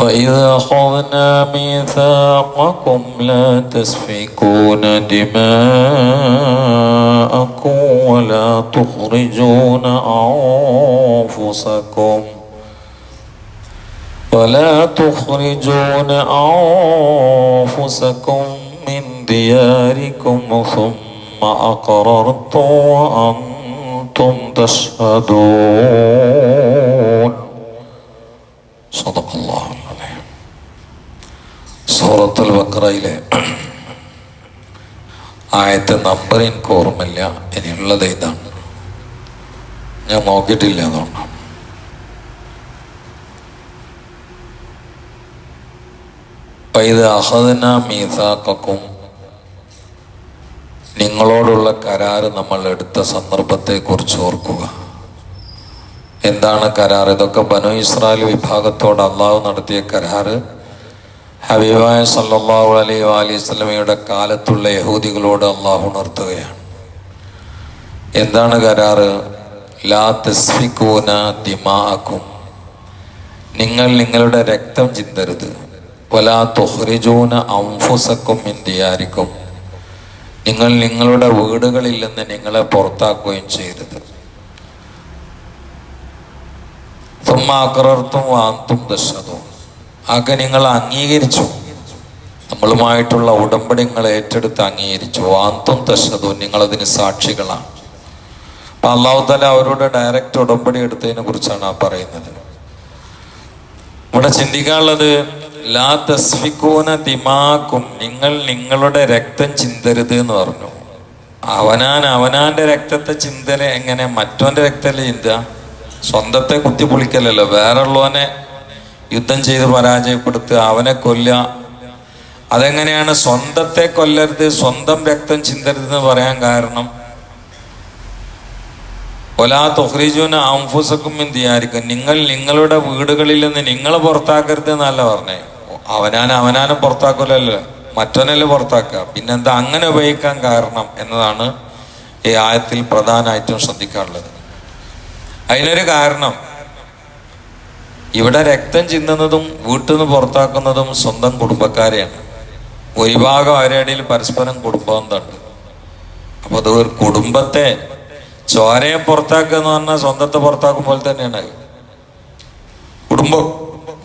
وإذا أخذنا ميثاقكم لا تسفكون دماءكم ولا تخرجون أنفسكم ولا تخرجون أنفسكم من دياركم ثم أقررتم وأنتم تشهدون സൂറത്തുൽ ബക്രയിലെ ആയത്തെ നമ്പർ എനിക്ക് ഓർമ്മയില്ല. ഇനിയുള്ളത് ഇതാണ്. ഞാൻ നോക്കിയിട്ടില്ല അതുകൊണ്ട്. ഇത് അഹദന മീസാക്കും നിങ്ങളോടുള്ള കരാർ നമ്മൾ എടുത്ത സന്ദർഭത്തെ കുറിച്ച് ഓർക്കുക. എന്താണ് കരാർ ഇതൊക്കെ ബനു ഇസ്രായേൽ വിഭാഗത്തോട് അള്ളാഹു നടത്തിയ കരാറ്. ഹബീബായ സല്ലല്ലാഹു അലൈഹി അലൈഹി സ്വലമയുടെ കാലത്തുള്ള യഹൂദികളോട് അള്ളാഹു ഉണർത്തുകയാണ്. എന്താണ് കരാറ്? ലാ ദിമാഅക്കും നിങ്ങൾ നിങ്ങളുടെ രക്തം ചിന്തരുത്. വലാ നിങ്ങൾ നിങ്ങളുടെ വീടുകളിൽ നിന്ന് നിങ്ങളെ പുറത്താക്കുകയും ചെയ്യരുത്. തുമ്മാക്കറർത്തും വാന്തും ദശതും ആകെ നിങ്ങൾ അംഗീകരിച്ചു. നമ്മളുമായിട്ടുള്ള ഉടമ്പടികൾ ഏറ്റെടുത്ത് അംഗീകരിച്ചു. വാന്തും തശതു നിങ്ങളതിന് സാക്ഷികളാണ്. അപ്പൊ അള്ളാഹു തല അവരോട് ഡയറക്റ്റ് ഉടമ്പടി എടുത്തതിനെ കുറിച്ചാണ് ആ പറയുന്നത്. ഇവിടെ ചിന്തിക്കാനുള്ളത് ലാ തസ്ഫിക്കൂന ദിമാക്കും നിങ്ങൾ നിങ്ങളുടെ രക്തം ചിന്തരുത് എന്ന് പറഞ്ഞു. അവനാൻ അവനാന്റെ രക്തത്തെ ചിന്തല എങ്ങനെ മറ്റവന്റെ രക്തല്ലേ ചിന്ത സ്വന്തത്തെ കുത്തി പൊളിക്കലല്ലോ. വേറെ വേറുള്ളവനെ യുദ്ധം ചെയ്ത് പരാജയപ്പെടുത്തുക അവനെ കൊല്ലുക. അതെങ്ങനെയാണ് സ്വന്തത്തെ കൊല്ലരുത് സ്വന്തം രക്തം ചിന്തരുത് എന്ന് പറയാൻ കാരണം? ഒലാ തൊഹ്രീജുന അംഫുസക്കും എന്തിയായിരിക്കും നിങ്ങൾ നിങ്ങളുടെ വീടുകളിൽ നിന്ന് നിങ്ങൾ പുറത്താക്കരുത് എന്നല്ല പറഞ്ഞേ. അവനാൻ അവനാനും പുറത്താക്കലല്ലോ. മറ്റവനല്ലേ പുറത്താക്കുക. പിന്നെന്താ അങ്ങനെ ഉപയോഗിക്കാൻ കാരണം എന്നതാണ് ഈ ആയത്തിൽ പ്രധാനമായിട്ടും ശ്രദ്ധിക്കാനുള്ളത്. അതിനൊരു കാരണം ഇവിടെ രക്തം ചിന്തുന്നതും വീട്ടിൽ നിന്ന് പുറത്താക്കുന്നതും സ്വന്തം കുടുംബക്കാരെയാണ്. ഭൂരിഭാഗം അവരുടെ പരസ്പരം കുടുംബബന്ധമുണ്ട് അപ്പൊ അത് ഒരു കുടുംബത്തെ ചോരയെ പുറത്താക്കുക എന്ന് പറഞ്ഞാൽ സ്വന്തത്തെ പുറത്താക്കും പോലെ തന്നെയാണ് കുടുംബ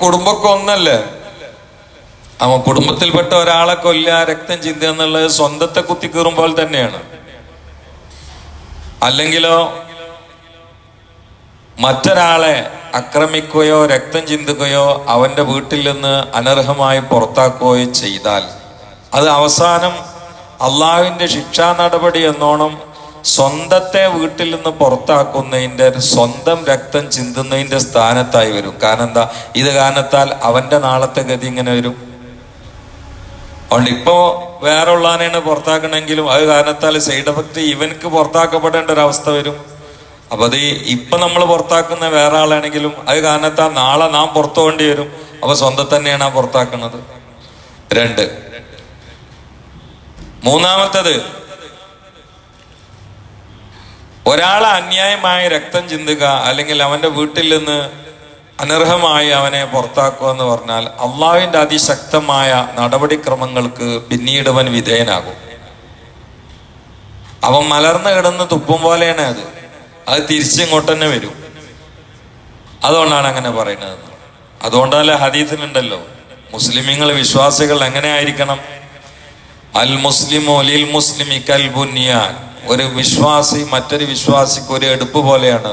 കുടുംബമൊക്കെ ഒന്നല്ലേ? അവ കുടുംബത്തിൽപ്പെട്ട ഒരാളെ കൊല്ല രക്തം ചിന്ത എന്നുള്ളത് സ്വന്തത്തെ കുത്തിക്കീറും പോലെ തന്നെയാണ്. അല്ലെങ്കിലോ മറ്റൊരാളെ ആക്രമിക്കുകയോ രക്തം ചിന്തുകയോ അവന്റെ വീട്ടിൽ നിന്ന് അനർഹമായി പുറത്താക്കുകയോ ചെയ്താൽ അത് അവസാനം അള്ളാഹുവിന്റെ ശിക്ഷാ നടപടി എന്നോണം സ്വന്തത്തെ വീട്ടിൽ നിന്ന് പുറത്താക്കുന്നതിന്റെ സ്വന്തം രക്തം ചിന്തുന്നതിന്റെ സ്ഥാനത്തായി വരും. കാരണം എന്താ? ഇത് കാരണത്താൽ അവന്റെ നാളത്തെ ഗതി ഇങ്ങനെ വരും. അതുകൊണ്ട് ഇപ്പോൾ വേറെ ഉള്ളതിനെയാണ് പുറത്താക്കണമെങ്കിലും അത് കാരണത്താൽ സൈഡ് എഫക്ട് ഇവനക്ക് പുറത്താക്കപ്പെടേണ്ട ഒരു അവസ്ഥ വരും. അപ്പൊ അത് ഇപ്പൊ നമ്മൾ പുറത്താക്കുന്ന വേറെ ആളാണെങ്കിലും അത് കാരണത്താൽ നാളെ നാം പുറത്തു വരും. അപ്പൊ സ്വന്തം തന്നെയാണ് ആ പുറത്താക്കുന്നത്. രണ്ട്. മൂന്നാമത്തത്. ഒരാളെ അന്യായമായ രക്തം ചിന്തുക അല്ലെങ്കിൽ അവന്റെ വീട്ടിൽ നിന്ന് അനർഹമായി അവനെ പുറത്താക്കുക എന്ന് പറഞ്ഞാൽ അള്ളാവിന്റെ അതിശക്തമായ നടപടിക്രമങ്ങൾക്ക് പിന്നീട് അവൻ വിധേയനാകും. അവൻ മലർന്നു കിടന്ന് തുപ്പും പോലെയാണ് അത്. അത് തിരിച്ചിങ്ങോട്ട് തന്നെ വരും. അതുകൊണ്ടാണ് അങ്ങനെ പറയുന്നത്. അതുകൊണ്ടല്ലേ ഹദീത്തിനുണ്ടല്ലോ മുസ്ലിമിങ്ങൾ വിശ്വാസികൾ എങ്ങനെ ആയിരിക്കണം അൽ മുസ്ലിമോ ലിൽ മുസ്ലിമി കൽ ബുനിയാൻ ഒരു വിശ്വാസി മറ്റൊരു വിശ്വാസിക്ക് ഒരു എടുപ്പ് പോലെയാണ്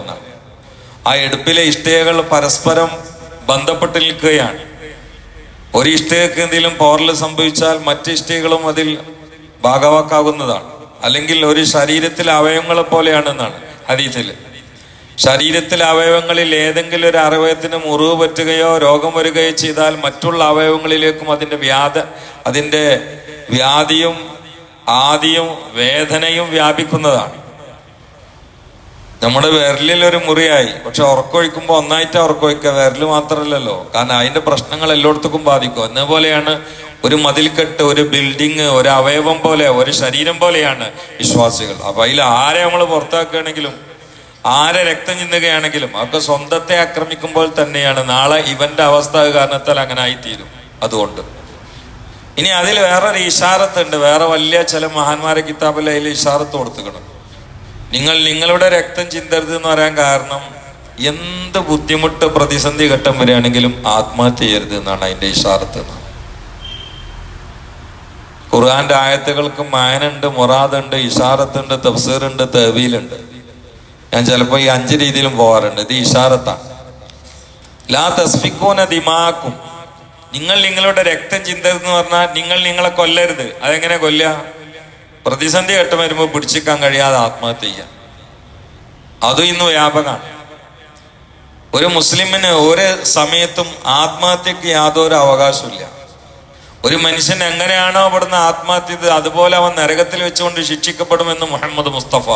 ആ എടുപ്പിലെ ഇഷ്ടികകൾ പരസ്പരം ബന്ധപ്പെട്ട് നിൽക്കുകയാണ് ഒരു ഇഷ്ടികക്ക് എന്തെങ്കിലും പോറൽ സംഭവിച്ചാൽ മറ്റ് ഇഷ്ടികളും അതിൽ ഭാഗവാക്കാകുന്നതാണ് അല്ലെങ്കിൽ ഒരു ശരീരത്തിലെ അവയവങ്ങളെ പോലെയാണെന്നാണ് ഹദീസിൽ ശരീരത്തിലെ അവയവങ്ങളിൽ ഏതെങ്കിലും ഒരു അവയവത്തിന് മുറിവ് പറ്റുകയോ രോഗം വരികയോ ചെയ്താൽ മറ്റുള്ള അവയവങ്ങളിലേക്കും അതിന്റെ വ്യാധ അതിന്റെ വ്യാധിയും ആദിയും വേദനയും വ്യാപിക്കുന്നതാണ്. നമ്മുടെ വിരലിൽ ഒരു മുറിയായി. പക്ഷെ ഉറക്കൊഴിക്കുമ്പോൾ ഒന്നായിട്ട് ഉറക്കൊഴിക്കുക. വിരൽ മാത്രമല്ലല്ലോ. കാരണം അതിന്റെ പ്രശ്നങ്ങൾ എല്ലായിടത്തേക്കും ബാധിക്കും. എന്ന പോലെയാണ് ഒരു മതിൽക്കെട്ട് ഒരു ബിൽഡിങ് ഒരു അവയവം പോലെ ഒരു ശരീരം പോലെയാണ് വിശ്വാസികൾ. അപ്പൊ അതിൽ ആരെ നമ്മൾ പുറത്താക്കുകയാണെങ്കിലും ആരെ രക്തം ചിന്തുകയാണെങ്കിലും അതൊക്കെ സ്വന്തത്തെ ആക്രമിക്കുമ്പോൾ തന്നെയാണ് നാളെ ഇവന്റെ അവസ്ഥ കാരണത്താൽ അങ്ങനെ ആയിത്തീരും. അതുകൊണ്ട്. ഇനി അതിൽ വേറൊരു ഇഷാറത്തുണ്ട്. വേറെ വലിയ ചില മഹാന്മാരെ കിതാബിൽ അതിൽ ഇഷാറത്ത് കൊടുത്തുക്കണം നിങ്ങൾ നിങ്ങളുടെ രക്തം ചിന്തരുത് എന്ന് പറയാൻ കാരണം എന്ത് ബുദ്ധിമുട്ട് പ്രതിസന്ധി ഘട്ടം വരികയാണെങ്കിലും ആത്മഹത്യ ചെയ്യരുത് എന്നാണ് അതിന്റെ ഇഷാറത്ത്. എന്ന്. ഖുർആന്റെ ആയത്തുകൾക്ക് മായനുണ്ട് മുറാദുണ്ട് ഇഷാറത്തുണ്ട് തഫ്സീറുണ്ട് തഹവീലുണ്ട്. ഞാൻ ചിലപ്പോൾ ഈ അഞ്ച് രീതിയിലും പോകാറുണ്ട്. ഇത് ഇഷാറത്താണ്. ലാ തസ്ഫിക്കൂന ദിമാക്കും നിങ്ങൾ നിങ്ങളുടെ രക്തം ചിന്തരുതെന്ന് പറഞ്ഞാൽ നിങ്ങൾ നിങ്ങളെ കൊല്ലരുത്. അതെങ്ങനെ കൊല്ല പ്രതിസന്ധി ഘട്ടം വരുമ്പോൾ പിടിച്ചിക്കാൻ കഴിയാതെ ആത്മഹത്യ ചെയ്യാം അതും ഇന്ന് വ്യാപകമാണ്. ഒരു മുസ്ലിമിന് ഒരു സമയത്തും ആത്മഹത്യക്ക് യാതൊരു അവകാശമില്ല ഒരു മനുഷ്യൻ എങ്ങനെയാണോ അവിടുന്ന് ആത്മഹത്യ അതുപോലെ അവൻ നരകത്തിൽ വെച്ചുകൊണ്ട് ശിക്ഷിക്കപ്പെടുമെന്ന് മുഹമ്മദ് മുസ്തഫ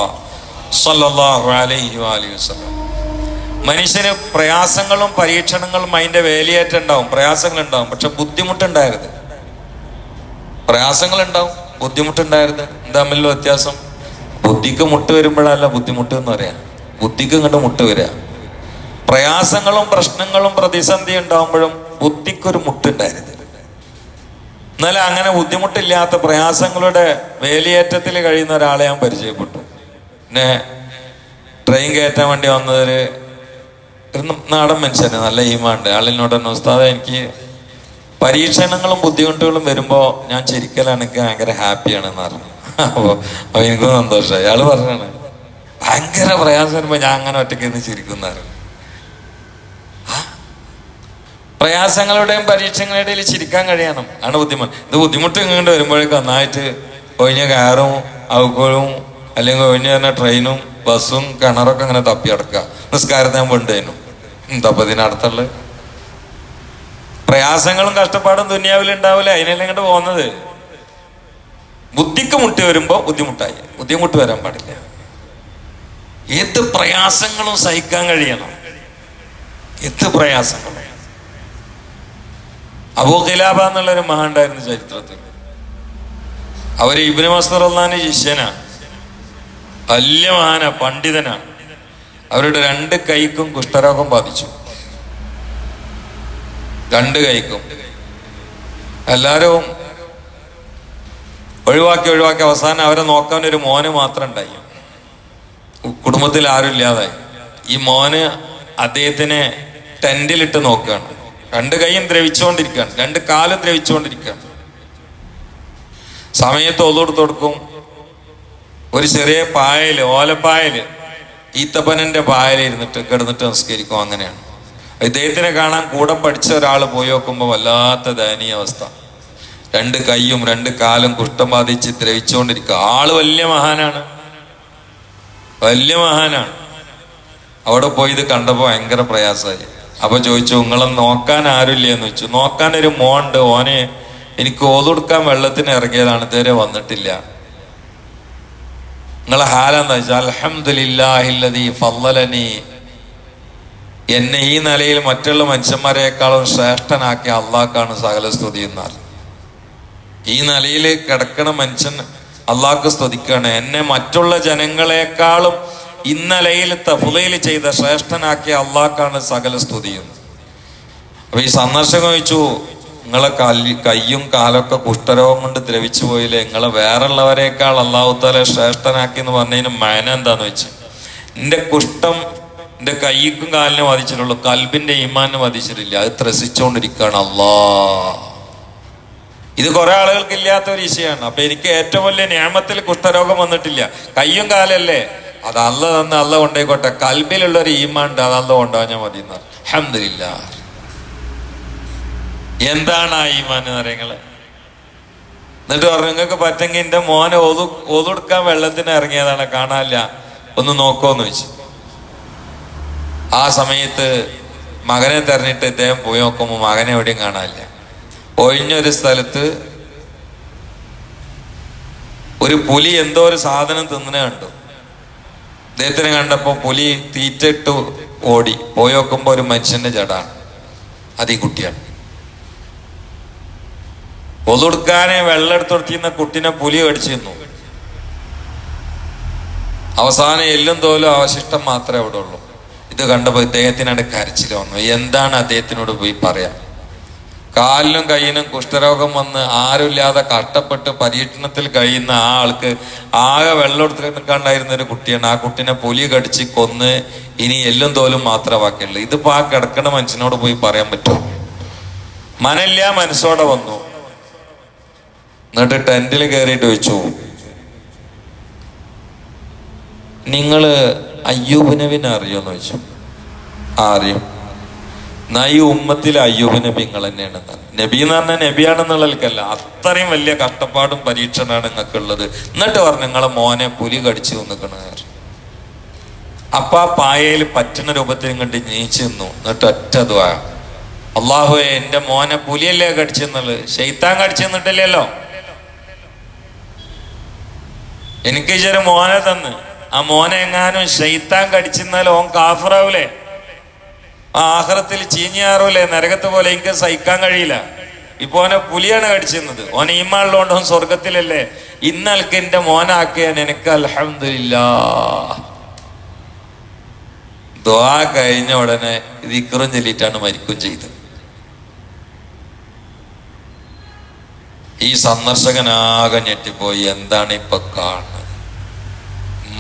സല്ലല്ലാഹു അലൈഹി മനുഷ്യന് പ്രയാസങ്ങളും പരീക്ഷണങ്ങളും അതിന്റെ വേലിയേറ്റുണ്ടാവും പ്രയാസങ്ങൾ ഉണ്ടാവും പക്ഷെ ബുദ്ധിമുട്ടുണ്ടായിരുന്നു പ്രയാസങ്ങൾ ഉണ്ടാവും ബുദ്ധിമുട്ടുണ്ടായിരുന്നു എന്താ തമ്മിലുള്ള വ്യത്യാസം? ബുദ്ധിക്ക് മുട്ട് വരുമ്പോഴല്ല ബുദ്ധിമുട്ട് എന്ന് പറയാം. ബുദ്ധിക്ക് ഇങ്ങോട്ട് മുട്ട് വരിക. പ്രയാസങ്ങളും പ്രശ്നങ്ങളും പ്രതിസന്ധി ഉണ്ടാവുമ്പോഴും ബുദ്ധിക്കൊരു മുട്ടുണ്ടായിരുന്നു എന്നാലും അങ്ങനെ ബുദ്ധിമുട്ടില്ലാത്ത പ്രയാസങ്ങളുടെ വേലിയേറ്റത്തിൽ കഴിയുന്ന ഒരാളെ ഞാൻ പരിചയപ്പെട്ടു. പിന്നെ ട്രെയിൻ കയറ്റാൻ വേണ്ടി വന്നതിൽ നാടൻ മനുഷ്യന് നല്ല ഈമാണ്ട് ആളിനോട് തന്നെ എനിക്ക് പരീക്ഷണങ്ങളും ബുദ്ധിമുട്ടുകളും വരുമ്പോൾ ഞാൻ ചിരിക്കലാണ് എനിക്ക് ഭയങ്കര ഹാപ്പിയാണെന്ന് പറഞ്ഞു. അപ്പോൾ അപ്പോൾ എനിക്കും സന്തോഷമായി. അയാൾ പറഞ്ഞാണ് ഭയങ്കര പ്രയാസം വരുമ്പോൾ ഞാൻ അങ്ങനെ ഒറ്റയ്ക്ക് നിന്ന് ചിരിക്കുന്നതാണ് പ്രയാസങ്ങളുടെയും പരീക്ഷകളുടെയും ചിരിക്കാൻ കഴിയണം. ആണ് ബുദ്ധിമുട്ട്. ഇത് ബുദ്ധിമുട്ട് ഇങ്ങോട്ട് വരുമ്പോഴേക്കും നന്നായിട്ട് ഒഴിഞ്ഞ കാറും ഔക്കോളും അല്ലെങ്കിൽ ഒഴിഞ്ഞ തന്നെ ട്രെയിനും ബസ്സും കിണറൊക്കെ അങ്ങനെ തപ്പി അടക്കുക നിസ്കാരത്തെ ഞാൻ വേണ്ടതിനു എന്താ ഇതിനടുത്തുള്ള പ്രയാസങ്ങളും കഷ്ടപ്പാടും ദുനിയാവിൽ ഉണ്ടാവില്ല? അതിനല്ലേ ഇങ്ങോട്ട് പോകുന്നത്? ബുദ്ധിക്ക് മുട്ടി വരുമ്പോ ബുദ്ധിമുട്ടായി. ബുദ്ധിമുട്ട് വരാൻ പാടില്ല. ഏത് പ്രയാസങ്ങളും സഹിക്കാൻ കഴിയണം. എത്ര പ്രയാസങ്ങളും? അബൂ ഖിലാബ എന്നുള്ളൊരു മഹാണ്ടായിരുന്നു ചരിത്രത്തിൽ. അവർ ഇബ്നു മസ്തർ അള്ളഹാന്റെ ശിഷ്യനാണ് വലിയ മഹാന പണ്ഡിതനാണ് അവരുടെ രണ്ട് കൈക്കും കുഷ്ഠരോഗം ബാധിച്ചു. രണ്ട് കൈക്കും. എല്ലാരും ഒഴിവാക്കി ഒഴിവാക്കി അവസാനം അവരെ നോക്കാൻ ഒരു മോന് മാത്രം ഉണ്ടായി കുടുംബത്തിൽ ആരും ഇല്ലാതായി ഈ മോന് അദ്ദേഹത്തിനെ ടെന്റിലിട്ട് നോക്കുകയാണ്. രണ്ട് കൈയും ദ്രവിച്ചുകൊണ്ടിരിക്കുകയാണ്. രണ്ട് കാലും ദ്രവിച്ചുകൊണ്ടിരിക്കുകയാണ്. സമയത്ത് ഒതുകൊടുത്ത് കൊടുക്കും. ഒരു ചെറിയ പായൽ ഓലപ്പായൽ ഈത്തപ്പനന്റെ പായൽ ഇരുന്നിട്ട് കിടന്നിട്ട് നിസ്കരിക്കും അങ്ങനെയാണ്. ഇദ്ദേഹത്തിനെ കാണാൻ കൂടെ പഠിച്ച ഒരാൾ പോയി നോക്കുമ്പോൾ വല്ലാത്ത ദയനീയ അവസ്ഥ. രണ്ട് കൈയും രണ്ട് കാലും കുഷ്ഠം ബാധിച്ച് ദ്രവിച്ചുകൊണ്ടിരിക്കുക. ആൾ വലിയ മഹാനാണ്. വലിയ മഹാനാണ്. അവിടെ പോയി ഇത് കണ്ടപ്പോ ഭയങ്കര പ്രയാസമായി. അപ്പൊ ചോദിച്ചു നിങ്ങളെ നോക്കാൻ ആരുമില്ല എന്ന് വെച്ചു നോക്കാൻ ഒരു മോണ്ട് ഓനെ എനിക്ക് ഓതൊടുക്കാൻ വെള്ളത്തിന് ഇറങ്ങിയതാണ്. ഇതുവരെ വന്നിട്ടില്ല. നിങ്ങളെ ഹാലെന്താ വെച്ചാൽ അൽഹംദുലില്ലാഹില്ലദീ ഫല്ലലനി എന്നെ ഈ നിലയിൽ മറ്റുള്ള മനുഷ്യന്മാരെക്കാളും ശ്രേഷ്ഠനാക്കിയ അള്ളാഹ്ക്കാണ് സകല സ്തുതി എന്നാൽ. ഈ നിലയിൽ കിടക്കണ മനുഷ്യൻ അള്ളാഹ്ക്ക് സ്തുതിക്കുകയാണ്. എന്നെ മറ്റുള്ള ജനങ്ങളെക്കാളും ഇന്നലയിൽ തഫുലയിൽ ചെയ്ത ശ്രേഷ്ഠനാക്കിയ അള്ളാഹ്ക്കാണ് സകല സ്തുതിയും. അപ്പൊ ഈ സന്ദർശകം ചോദിച്ചു നിങ്ങളെ കല്ലി കയ്യും കാലൊക്കെ കുഷ്ഠരോഗം കൊണ്ട് ദ്രവിച്ചു പോയില്ലേ? നിങ്ങളെ വേറുള്ളവരെക്കാൾ അള്ളാഹുത്താലെ ശ്രേഷ്ഠനാക്കി എന്ന് പറഞ്ഞതിന് മയന എന്താന്ന് വെച്ച് എന്റെ കുഷ്ഠം എന്റെ കൈക്കും കാലിനും വധിച്ചിട്ടുള്ളൂ കൽബിന്റെ ഈമാനും വധിച്ചിട്ടില്ല. അത് ത്രസിച്ചുകൊണ്ടിരിക്കുകയാണ് അള്ളാ. ഇത് കുറെ ആളുകൾക്ക് ഇല്ലാത്ത ഒരു വിഷയമാണ് അപ്പൊ എനിക്ക് ഏറ്റവും വലിയ നിയമത്തിൽ കുഷ്ഠരോഗം വന്നിട്ടില്ല. കയ്യും കാലല്ലേ? അത് അല്ല തന്ന് അല്ല കൊണ്ടേക്കോട്ടെ. കൽബിലുള്ള ഒരു ഈമാണ്ട് അത് അല്ല കൊണ്ടുപോകാൻ മതി എന്ന് അഹമ്മദില്ല എന്താണ് ആ ഈമാൻ എന്ന് പറയുന്നത്? എന്നിട്ട് പറഞ്ഞു നിങ്ങൾക്ക് പറ്റെങ്കിൽ എന്റെ മോനെ ഒതു ഒതുടുക്കാൻ വെള്ളത്തിന് ഇറങ്ങിയതാണ് കാണാനില്ല. ഒന്ന് നോക്കോന്ന് വെച്ചു ആ സമയത്ത് മകനെ തെരഞ്ഞിട്ട് ഇദ്ദേഹം പോയി നോക്കുമ്പോൾ മകനെ എവിടെയും കാണാനില്ല. ഒഴിഞ്ഞൊരു സ്ഥലത്ത് ഒരു പുലി എന്തോ ഒരു സാധനം തിന്നണ കണ്ടു. അദ്ദേഹത്തിനെ കണ്ടപ്പോ പുലി തീറ്റിട്ട് ഓടി. പോയി നോക്കുമ്പോ ഒരു മനുഷ്യന്റെ ജടാണ് അത് ഈ കുട്ടിയാണ്. പൊതുടുക്കാനെ വെള്ളം എടുത്തൊടുത്തിരുന്ന കുട്ടിനെ പുലി അടിച്ചിരുന്നു അവസാനം എല്ലും തോലും അവശിഷ്ടം മാത്രമേ അവിടെ ഉള്ളൂ. ഇത് കണ്ടപ്പോ ഇദ്ദേഹത്തിനാണ് കരച്ചിൽ വന്നു. എന്താണ് അദ്ദേഹത്തിനോട് പോയി പറയാം കാലിനും കയ്യിനും കുഷ്ഠരോഗം വന്ന് ആരുമില്ലാതെ കഷ്ടപ്പെട്ട് പര്യടനത്തിൽ കഴിയുന്ന ആ ആൾക്ക് ആകെ വെള്ളം എടുത്തിട്ടുണ്ടായിരുന്ന ഒരു കുട്ടിയാണ്. ആ കുട്ടിനെ പൊലി കടിച്ച് കൊന്ന് ഇനി എല്ലും തോലും മാത്രമേ ബാക്കിയുള്ളൂ. ഇതിപ്പോ ആ കിടക്കണ മനുഷ്യനോട് പോയി പറയാൻ പറ്റുമോ? മനല്ല മനസ്സോടെ വന്നു. എന്നിട്ട് ടെന്റിൽ കയറിയിട്ട് വെച്ചു നിങ്ങൾ അയ്യൂബ് നബിനെ അറിയോന്ന് ചോദിച്ചു. ആ അറിയും. എന്നാ ഈ ഉമ്മത്തിൽ അയ്യൂബ് നബി നിങ്ങൾ തന്നെയാണ് നബി എന്ന് പറഞ്ഞാൽ നബിയാണെന്നുള്ളവർക്കല്ല അത്രയും വലിയ കഷ്ടപ്പാടും പരീക്ഷണമാണ് നിങ്ങൾക്കുള്ളത്. എന്നിട്ട് പറഞ്ഞു നിങ്ങളെ മോനെ പുലി കടിച്ചു നിൽക്കണ അപ്പൊ ആ പായയിൽ പറ്റുന്ന രൂപത്തിൽ കണ്ട് നീച്ചു നിന്നു. എന്നിട്ട് ഒറ്റ ദ്വാ അള്ളാഹുയെ എന്റെ മോനെ പുലിയല്ലേ കടിച്ചെന്നുള്ളത് ഷെയ്ത്താൻ കടിച്ചെന്നിട്ടില്ലല്ലോ എനിക്ക് ചെറിയ മോനെ തന്ന്. ആ മോനെ എങ്ങാനും ഷെയ്ത്താൻ കടിച്ചെന്നാൽ ഓൻ കാഫറാവൂലേ? ആ ആഹ്റത്തിൽ ചീഞ്ഞാറൂലേ? നരകത്ത് പോലെ എനിക്ക് സഹിക്കാൻ കഴിയില്ല. ഇപ്പൊ ഓനെ പുലിയാണ് കടിച്ചിരുന്നത്. ഓനെ ഈമാളിലോണ്ട് സ്വർഗത്തിലല്ലേ ഇന്നൽക്ക് എന്റെ മോനാക്കിയാൻ എനിക്ക് അലഹമില്ല ദ്വാ കഴിഞ്ഞ ഉടനെ ഇത് ഇക്കറും ചൊല്ലിയിട്ടാണ് മരിക്കും ചെയ്തത്. ഈ സന്ദർശകനാകെ ഞെട്ടിപ്പോയി. എന്താണ് ഇപ്പൊ കാണുന്നത്?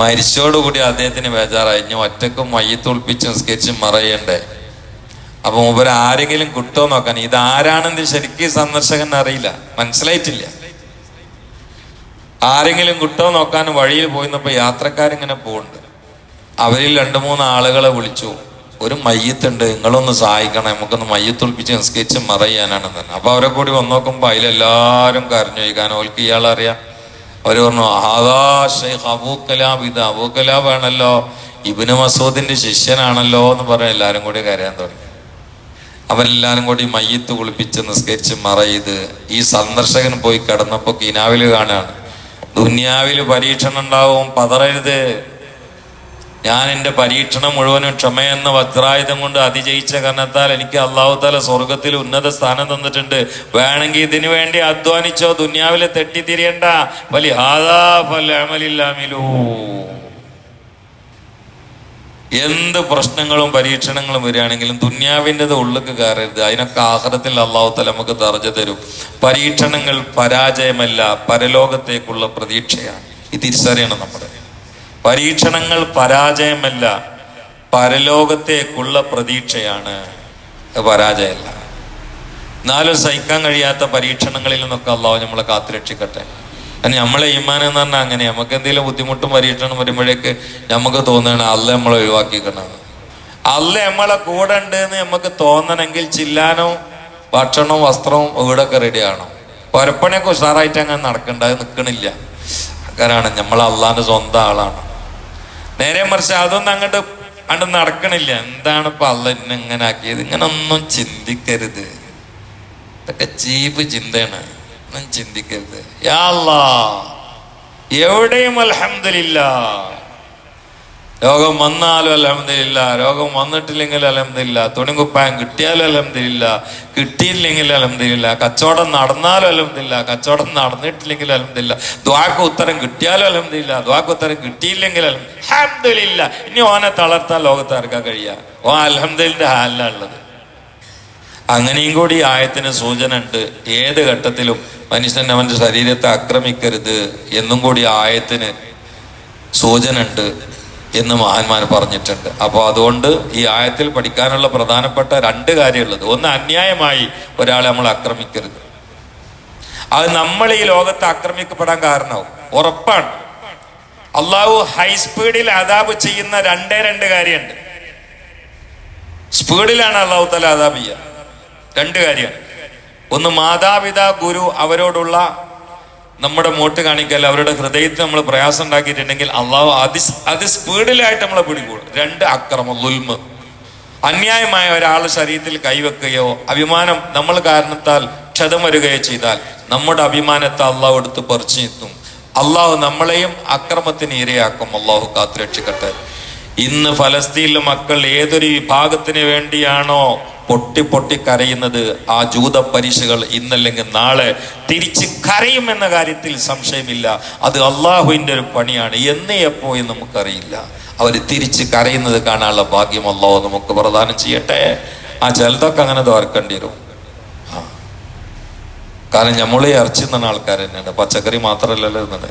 മരിച്ചോടുകൂടി അദ്ദേഹത്തിന് ബേജാറായി. ഒറ്റക്കും മയ്യത്തൊളിപ്പിച്ച് നിസ്കരിച്ച് മറയണ്ടേ? അപ്പൊ മൂപ്പര് ആരെങ്കിലും കിട്ടോ നോക്കാൻ ഇത് ആരാണെന്ന് ശരിക്കും സന്ദർശകൻ അറിയില്ല. മനസ്സിലായിട്ടില്ല. ആരെങ്കിലും കിട്ടോ നോക്കാൻ വഴിയിൽ പോയിന്നപ്പോ യാത്രക്കാരിങ്ങനെ പോകുന്നുണ്ട് അവരിൽ രണ്ടു മൂന്ന് ആളുകളെ വിളിച്ചു. ഒരു മയ്യത്തുണ്ട് നിങ്ങളൊന്ന് സഹായിക്കണം നമുക്കൊന്ന് മയ്യത്തൊളിപ്പിച്ച് നിസ്കരിച്ച് മറയ്യാനാണ് തന്നെ അപ്പൊ അവരെ കൂടി വന്നു നോക്കുമ്പോ അതിലെല്ലാരും കരഞ്ഞു കാരണം ഓൽക്ക് ഇയാളറിയാം. അവർ പറഞ്ഞു ആദാ ഷെയ്ഖ് അബൂ ഇത് അബൂ ആണല്ലോ. ഇബിന് മസൂദിന്റെ ശിഷ്യനാണല്ലോ എന്ന് പറഞ്ഞ് എല്ലാരും കൂടി കരയാൻ തുടങ്ങി. അവരെല്ലാരും കൂടി മയ്യത്ത് കുളിപ്പിച്ച് നിസ്കരിച്ച് മറയത് ഈ സന്ദർശകൻ പോയി കിടന്നപ്പോ കിനാവിൽ കാണാണ് ദുന്യാവിൽ പരീക്ഷണം ഉണ്ടാവും പതറരുത്. ഞാൻ എന്റെ പരീക്ഷണം മുഴുവനും ക്ഷമയെന്ന വജ്രായുധം കൊണ്ട് അതിജയിച്ച കാരണത്താൽ എനിക്ക് അള്ളാഹു താല സ്വർഗത്തിൽ ഉന്നത സ്ഥാനം തന്നിട്ടുണ്ട്. വേണമെങ്കിൽ ഇതിനു വേണ്ടി അധ്വാനിച്ചോ ദുന്യാവിലെ തെറ്റിത്തിരിയണ്ട. വലിയ ഹാദാ ഫലമലില്ലാമിലൂ എന്ത് പ്രശ്നങ്ങളും പരീക്ഷണങ്ങളും വരികയാണെങ്കിലും ദുന്യാവിന്റെത് ഉള്ളിക്ക് കയറരുത്. അതിനൊക്കെ ആഹ്റത്തിൽ അള്ളാഹു തല നമുക്ക് തറഞ്ഞു തരും. പരീക്ഷണങ്ങൾ പരാജയമല്ല പരലോകത്തേക്കുള്ള പ്രതീക്ഷയാണ്. ഈ തിരിച്ചറിയണം നമ്മുടെ പരീക്ഷണങ്ങൾ പരാജയമല്ല പരലോകത്തേക്കുള്ള പ്രതീക്ഷയാണ്. പരാജയമല്ല. എന്നാലും സഹിക്കാൻ കഴിയാത്ത പരീക്ഷണങ്ങളിൽ നിന്നൊക്കെ അള്ളാഹു നമ്മളെ കാത്തുരക്ഷിക്കട്ടെ. കാരണം നമ്മളെ ഈമാൻ എന്ന് പറഞ്ഞാൽ അങ്ങനെ. നമുക്ക് എന്തെങ്കിലും ബുദ്ധിമുട്ടും പരീക്ഷണം വരുമ്പോഴേക്ക് നമുക്ക് തോന്നുകയാണ് അല്ല നമ്മളെ ഒഴിവാക്കിക്കണം അല്ല നമ്മളെ കൂടെ ഉണ്ട് എന്ന് നമുക്ക് തോന്നണമെങ്കിൽ ചില്ലാനോ ഭക്ഷണവും വസ്ത്രവും വീടൊക്കെ റെഡിയാണോ ആണോ പൊരപ്പണിയൊക്കെ ഉഷാറായിട്ട് അങ്ങനെ നടക്കണ്ട. അത് നിൽക്കണില്ല കാരണം നമ്മൾ അള്ളാന്റെ സ്വന്തം ആളാണ്. നേരെ മറിച്ച് അതൊന്നും അങ്ങോട്ട് അങ്ങോട്ട് നടക്കണില്ല. എന്താണ് ഇപ്പൊ അള്ള എന്നെ ഇങ്ങനെ ആക്കിയത്? ഇങ്ങനെ ഒന്നും ചിന്തിക്കരുത്. ഇതൊക്കെ ചീപ്പ് ചിന്തയാണ്. ഒന്നും ചിന്തിക്കരുത്. എവിടെയും അലഹമില്ല രോഗം വന്നാലും അലഹമില്ല രോഗം വന്നിട്ടില്ലെങ്കിൽ അലഹമില്ല തുണികുപ്പായം കിട്ടിയാലും അലഹമില്ല കിട്ടിയില്ലെങ്കിൽ അലഹമില്ല കച്ചവടം നടന്നാലും അലഹമില്ല കച്ചവടം നടന്നിട്ടില്ലെങ്കിൽ അലഹമില്ല ദ്വാക്ക് ഉത്തരം കിട്ടിയാലും അലഹമില്ല ദ്വാക്ക് ഉത്തരം കിട്ടിയില്ലെങ്കിൽ അലഹമില്ല ഇനി ഓനെ തളർത്താൻ ലോകത്ത് ഇറക്കാൻ കഴിയുക ഓ അലഹമില്ല ഉള്ളത്. അങ്ങനെയും കൂടി ആയത്തിന് സൂചന ഉണ്ട് ഏത് ഘട്ടത്തിലും മനുഷ്യൻ അവന്റെ ശരീരത്തെ ആക്രമിക്കരുത് എന്നും കൂടി ആയത്തിന് സൂചന ഉണ്ട് എന്ന് മഹാന്മാർ പറഞ്ഞിട്ടുണ്ട്. അപ്പോൾ അതുകൊണ്ട് ഈ ആയത്തിൽ പഠിക്കാനുള്ള പ്രധാനപ്പെട്ട രണ്ട് കാര്യമുള്ളത്. ഒന്ന് അന്യായമായി ഒരാളെ നമ്മൾ ആക്രമിക്കരുത്. അത് നമ്മൾ ഈ ലോകത്ത് ആക്രമിക്കപ്പെടാൻ കാരണമാവും. ഉറപ്പാണ്. അള്ളാഹു ഹൈ സ്പീഡിൽ അതാബ് ചെയ്യുന്ന രണ്ടേ രണ്ട് കാര്യമുണ്ട്. സ്പീഡിലാണ് അള്ളാഹു തല അതാബ് ചെയ്യുക. രണ്ട് കാര്യം. ഒന്ന് മാതാപിതാ ഗുരു അവരോടുള്ള നമ്മുടെ മോട്ട് കാണിക്കൽ അവരുടെ ഹൃദയത്തിൽ നമ്മൾ പ്രയാസം ഉണ്ടാക്കിയിട്ടുണ്ടെങ്കിൽ അള്ളാഹു അതി അതി സ്പീഡിലായിട്ട് നമ്മളെ പിടികൂടും. രണ്ട് അക്രമം ലുൽമ് അന്യായമായ ഒരാളുടെ ശരീരത്തിൽ കൈവെക്കുകയോ അഭിമാനം നമ്മൾ കാരണത്താൽ ക്ഷതം വരികയോ ചെയ്താൽ നമ്മുടെ അഭിമാനത്തെ അള്ളാഹു എടുത്ത് പറിച്ചു നിർത്തും അള്ളാഹു നമ്മളെയും അക്രമത്തിന് ഇരയാക്കും. അള്ളാഹു കാത്തുരക്ഷിക്കട്ടെ ഇന്ന് ഫലസ്തീനിലെ മക്കൾ ഏതൊരു വിഭാഗത്തിന് വേണ്ടിയാണോ പൊട്ടി പൊട്ടി കരയുന്നത് ആ ജൂത പരീക്ഷകൾ ഇന്നല്ലെങ്കിൽ നാളെ തിരിച്ച് എന്ന കാര്യത്തിൽ സംശയമില്ല. അത് അള്ളാഹുവിന്റെ ഒരു പണിയാണ്. എന്നേ എപ്പോ എന്ന് നമുക്കറിയില്ല. അവർ തിരിച്ച് കരയുന്നത് കാണാനുള്ള ഭാഗ്യം അള്ളാഹു നമുക്ക് പ്രദാനം ചെയ്യട്ടെ? ആ ചിലതൊക്കെ അങ്ങനെ തോർക്കേണ്ടി വരും. കാരണം നമ്മളെ ഇറച്ചി തിന്നുന്ന ആൾക്കാർ തന്നെയാണ്. പച്ചക്കറി മാത്രമല്ലല്ലോ ഇന്നത്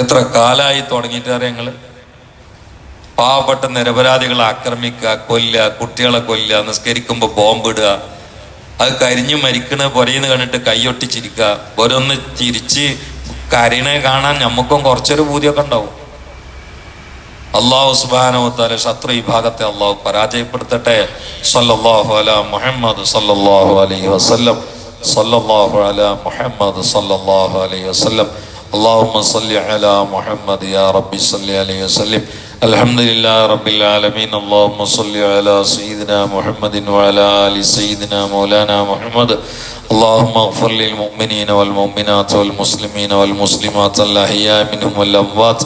എത്ര കാലായി തുടങ്ങിയിട്ട് പാവപ്പെട്ട നിരപരാധികളെ ആക്രമിക്കുക കൊല്ലുക കുട്ടികളെ കൊല്ലുക നിസ്കരിക്കുമ്പോൾ ബോംബിടുക അത് കരിഞ്ഞു മരിക്കണ പുരയെന്ന് കണ്ടിട്ട് കൈയൊട്ടിച്ചിരിക്കുക ഓരോന്ന് തിരിച്ച് കരയണേ കാണാൻ നമുക്കും കുറച്ചൊരു പൂതിയൊക്കെ ഉണ്ടാവും. അള്ളാഹു സുബാനോത്താലെ ശത്രു ഈ ഭാഗത്തെ അള്ളാഹു പരാജയപ്പെടുത്തട്ടെ. സല്ലാഹു അല മുഹമ്മദ് സല്ലാഹു അലൈഹി വസ്ലം സല്ലാഹു അല മുഹമ്മദ് സല്ലാഹു അലൈഹി വസ്ലം അള്ളാഹു മുഹമ്മദ് യാ റബ്ബി സല്ലി അലൈഹി വസ്ലം الحمد لله رب العالمين اللهم صل على سيدنا محمد وعلى آل سيدنا مولانا محمد اللهم اغفر للمؤمنين والمؤمنات والمسلمين والمسلمات الأحياء منهم والأموات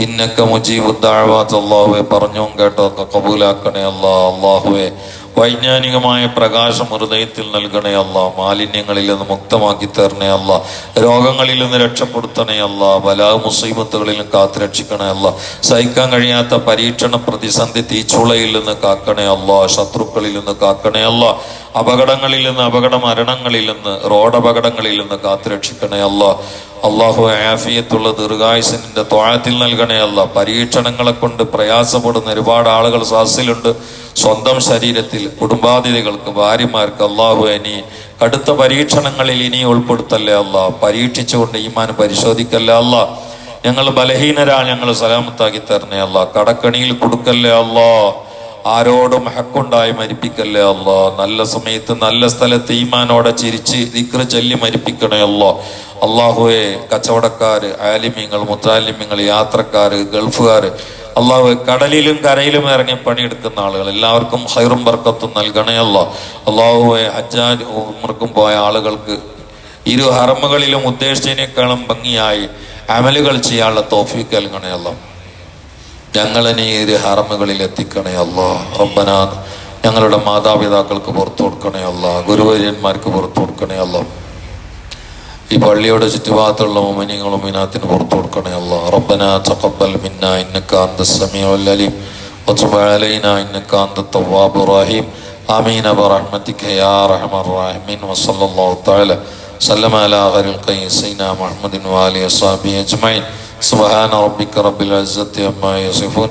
إنك مجيب الدعوات الله برنيون قطع قبولا كني الله الله, الله വൈജ്ഞാനികമായ പ്രകാശം ഹൃദയത്തിൽ നൽകണേ അല്ല മാലിന്യങ്ങളിൽ നിന്ന് മുക്തമാക്കി തരണേ അല്ല രോഗങ്ങളിൽ നിന്ന് രക്ഷപ്പെടുത്തണേ അല്ല ബലാ മുസീബത്തുകളിൽ നിന്ന് കാത്തുരക്ഷിക്കണേ അല്ല സഹിക്കാൻ കഴിയാത്ത പരീക്ഷണ പ്രതിസന്ധി തീച്ചുളയിൽ നിന്ന് കാക്കണേ അല്ല ശത്രുക്കളിൽ നിന്ന് കാക്കണേ അല്ല അപകടങ്ങളിൽ നിന്ന് അപകട മരണങ്ങളിൽ നിന്ന് റോഡ് അപകടങ്ങളിൽ നിന്ന് കാത്തുരക്ഷിക്കണേ അല്ല അള്ളാഹു ആഫിയത്തുള്ള ദീർഘായുസിന്റെ ത്വാഴത്തിൽ നൽകണേ അല്ല. പരീക്ഷണങ്ങളെ കൊണ്ട് പ്രയാസപ്പെടുന്ന ഒരുപാട് ആളുകൾ സാസിലുണ്ട് സ്വന്തം ശരീരത്തിൽ കുടുംബാതിഥികൾക്ക് ഭാര്യമാർക്ക് അള്ളാഹു ഇനി കടുത്ത പരീക്ഷണങ്ങളിൽ ഇനി ഉൾപ്പെടുത്തല്ലേ അല്ല. പരീക്ഷിച്ചുകൊണ്ട് ഈമാൻ പരിശോധിക്കല്ലേ അല്ല. ഞങ്ങൾ ബലഹീനരാ ഞങ്ങൾ സലാമത്താക്കി തരണേ അല്ല. കടക്കണിയിൽ കൊടുക്കല്ലേ അല്ലാ. ആരോടും ഹക്കുണ്ടായി മരിപ്പിക്കല്ലേ അല്ലോ നല്ല സമയത്ത് നല്ല സ്ഥലത്ത് ഈമാനോടെ ചിരിച്ച് ദിക്ര ചൊല്ലി മരിപ്പിക്കണേ അല്ലോ അള്ളാഹുവെ കച്ചവടക്കാർ ആലിമ്യങ്ങൾ മുത്താലിമ്യങ്ങൾ യാത്രക്കാർ ഗൾഫുകാർ അള്ളാഹു കടലിലും കരയിലും ഇറങ്ങി പണിയെടുക്കുന്ന ആളുകൾ എല്ലാവർക്കും ഹൈറും ബർക്കത്തും നൽകണേ അല്ലോ അള്ളാഹുവെ ഹജ്ജാജ് ഉമർക്കും പോയ ആളുകൾക്ക് ഇരു ഹറമുകളിലും ഉദ്ദേശിച്ചതിനേക്കാളും ഭംഗിയായി അമലുകൾ ചെയ്യാനുള്ള തോഫീക്ക് നൽകണേ അല്ലോ ഞങ്ങളെ നീ ഇരു ഹറമുകളിൽ എത്തിക്കണേ അല്ലോ റബ്ബന ഞങ്ങളുടെ മാതാപിതാക്കൾക്ക് പുറത്തു കൊടുക്കണേ അല്ല ഗുരുവര്യന്മാർക്ക് പുറത്തു കൊടുക്കണേ അല്ലോ ഈ പള്ളിയുടെ ചുറ്റുഭാഗത്തുള്ള മോമിനിങ്ങളും മിനാത്തിന് പുറത്തു കൊടുക്കണേ അല്ല റബ്ബന തഖബ്ബൽ മിന്ന ഇന്നക അന്ത സമീഉൽ അലീം وتب علينا إنك أنت التواب الرحيم آمين برحمتك يا أرحم الراحمين وصلى الله تعالى سلم على غير القيم سيدنا محمد وآله وصحبه أجمعين സുബഹാന റബ്ബിക്ക റബ്ബിൽ അസ്സത്തി അമ്മ യസിഫുൻ.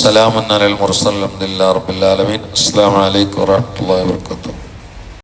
സലാമൻ അലൽ മുർസൽ അലഹദില്ല റബ്ബിൽ ആലമീൻ. അസ്സാം വലൈക്കും വറഹമുല്ലാ വാബർക്കാത്തു